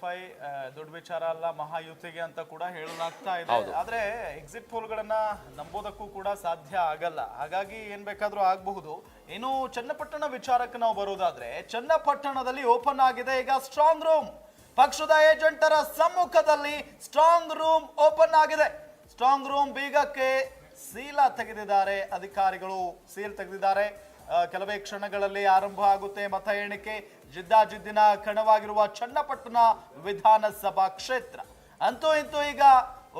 Five ದೊಡ್ಡ ವಿಚಾರ ಅಲ್ಲ ಮಹಾಯುತಿಗೆ ಅಂತ ಕೂಡ ಹೇಳಲಾಗ್ತಾ ಇದೆ. ಆದ್ರೆ ಎಕ್ಸಿಟ್ ಪೋಲ್ಗಳನ್ನ ನಂಬೋದಕ್ಕೂ ಕೂಡ ಸಾಧ್ಯ ಆಗಲ್ಲ. ಹಾಗಾಗಿ ಏನ್ ಬೇಕಾದ್ರೂ ಆಗಬಹುದು. ಇನ್ನು ಚನ್ನಪಟ್ಟಣ ವಿಚಾರಕ್ಕೆ ನಾವು ಬರೋದಾದ್ರೆ ಚನ್ನಪಟ್ಟಣದಲ್ಲಿ ಓಪನ್ ಆಗಿದೆ. ಈಗ ಸ್ಟ್ರಾಂಗ್ ರೂಮ್ ಪಕ್ಷದ ಏಜೆಂಟರ ಸಮ್ಮುಖದಲ್ಲಿ ಸ್ಟ್ರಾಂಗ್ ರೂಮ್ ಓಪನ್ ಆಗಿದೆ. ಸ್ಟ್ರಾಂಗ್ ರೂಮ್ ಬೀಗಕ್ಕೆ ಸೀಲ ತೆಗೆದಿದ್ದಾರೆ ಅಧಿಕಾರಿಗಳು. ಸೀಲ್ ತೆಗೆದಿದ್ದಾರೆ. ಕೆಲವೇ ಕ್ಷಣಗಳಲ್ಲಿ ಆರಂಭ ಆಗುತ್ತೆ ಮತ ಎಣಿಕೆ. ಜಿದ್ದಾಜಿದ್ದಿನ ಕಣವಾಗಿರುವ ಚನ್ನಪಟ್ಟಣ ವಿಧಾನಸಭಾ ಕ್ಷೇತ್ರ. ಅಂತೂ ಇಂತೂ ಈಗ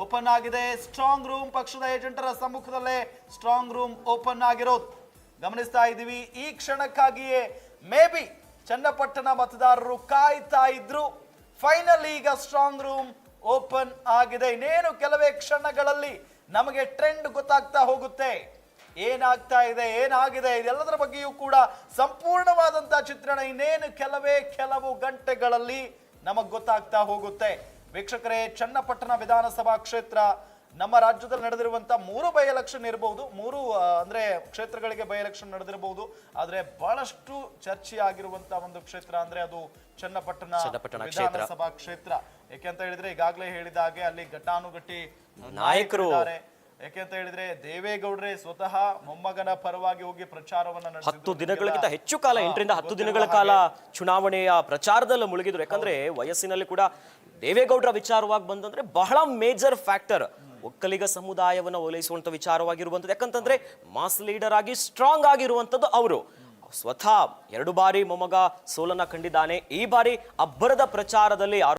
ಓಪನ್ ಆಗಿದೆ. ಸ್ಟ್ರಾಂಗ್ ರೂಮ್ ಪಕ್ಷದ ಏಜೆಂಟರ ಸಮ್ಮುಖದಲ್ಲೇ ಸ್ಟ್ರಾಂಗ್ ರೂಮ್ ಓಪನ್ ಆಗಿರೋದು. ಗಮನಿಸ್ತಾ ಇದ್ದೀವಿ, ಈ ಕ್ಷಣಕ್ಕಾಗಿಯೇ ಮೇ ಬಿ ಚನ್ನಪಟ್ಟಣ ಮತದಾರರು ಕಾಯ್ತಾ ಇದ್ರು. ಫೈನಲ್ ಈಗ ಸ್ಟ್ರಾಂಗ್ ರೂಮ್ ಓಪನ್ ಆಗಿದೆ. ಇನ್ನೇನು ಕೆಲವೇ ಕ್ಷಣಗಳಲ್ಲಿ ನಮಗೆ ಟ್ರೆಂಡ್ ಗೊತ್ತಾಗ್ತಾ ಹೋಗುತ್ತೆ. ಏನಾಗ್ತಾ ಇದೆ ಏನಾಗಿದೆ ಇದೆಲ್ಲದರ ಬಗ್ಗೆಯೂ ಕೂಡ ಸಂಪೂರ್ಣವಾದಂತಹ ಚಿತ್ರಣ ಇನ್ನೇನು ಕೆಲವೇ ಕೆಲವು ಗಂಟೆಗಳಲ್ಲಿ ನಮಗ್ ಗೊತ್ತಾಗ್ತಾ ಹೋಗುತ್ತೆ. ವೀಕ್ಷಕರೇ ಚನ್ನಪಟ್ಟಣ ವಿಧಾನಸಭಾ ಕ್ಷೇತ್ರ ನಮ್ಮ ರಾಜ್ಯದಲ್ಲಿ ನಡೆದಿರುವಂತ ಮೂರು ಬೈ ಎಲೆಕ್ಷನ್ ಇರಬಹುದು ಮೂರು ಅಂದ್ರೆ ಕ್ಷೇತ್ರಗಳಿಗೆ ಬೈ ಎಲೆಕ್ಷನ್ ನಡೆದಿರಬಹುದು ಆದ್ರೆ ಬಹಳಷ್ಟು ಚರ್ಚೆ ಆಗಿರುವಂತಹ ಒಂದು ಕ್ಷೇತ್ರ ಅಂದ್ರೆ ಅದು ಚನ್ನಪಟ್ಟಣ ಚನ್ನಪಟ್ಟಣ ವಿಧಾನಸಭಾ ಕ್ಷೇತ್ರ. ಯಾಕೆ ಅಂತ ಹೇಳಿದ್ರೆ ಈಗಾಗಲೇ ಹೇಳಿದ ಹಾಗೆ ಅಲ್ಲಿ ಘಟಾನುಘಟಿ ನಾಯಕರು ಇದ್ದಾರೆ. ಯಾಕೆ ಅಂತ ಹೇಳಿದ್ರೆ ದೇವೇಗೌಡರೇ ಸ್ವತಃ ಮೊಮ್ಮಗನ ಪರವಾಗಿ ಹೋಗಿ ಪ್ರಚಾರವನ್ನ. ಹತ್ತು ದಿನಗಳಿಗಿಂತ ಹೆಚ್ಚು ಕಾಲ ಎಂಟರಿಂದ ಹತ್ತು ದಿನಗಳ ಕಾಲ ಚುನಾವಣೆಯ ಪ್ರಚಾರದಲ್ಲಿ ಮುಳುಗಿದ್ರು. ಯಾಕಂದ್ರೆ ವಯಸ್ಸಿನಲ್ಲಿ ಕೂಡ ದೇವೇಗೌಡರ ವಿಚಾರವಾಗಿ ಬಂದಂದ್ರೆ ಬಹಳ ಮೇಜರ್ ಫ್ಯಾಕ್ಟರ್. ಒಕ್ಕಲಿಗ ಸಮುದಾಯವನ್ನು ಓಲೈಸುವಂತ ವಿಚಾರವಾಗಿರುವಂಥದ್ದು. ಯಾಕಂತಂದ್ರೆ ಮಾಸ್ ಲೀಡರ್ ಆಗಿ ಸ್ಟ್ರಾಂಗ್ ಆಗಿರುವಂತದ್ದು ಅವರು. ಸ್ವತಃ ಎರಡು ಬಾರಿ ಮೊಮ್ಮಗ ಸೋಲನ್ನ ಕಂಡಿದ್ದಾನೆ. ಈ ಬಾರಿ ಅಬ್ಬರದ ಪ್ರಚಾರದಲ್ಲಿ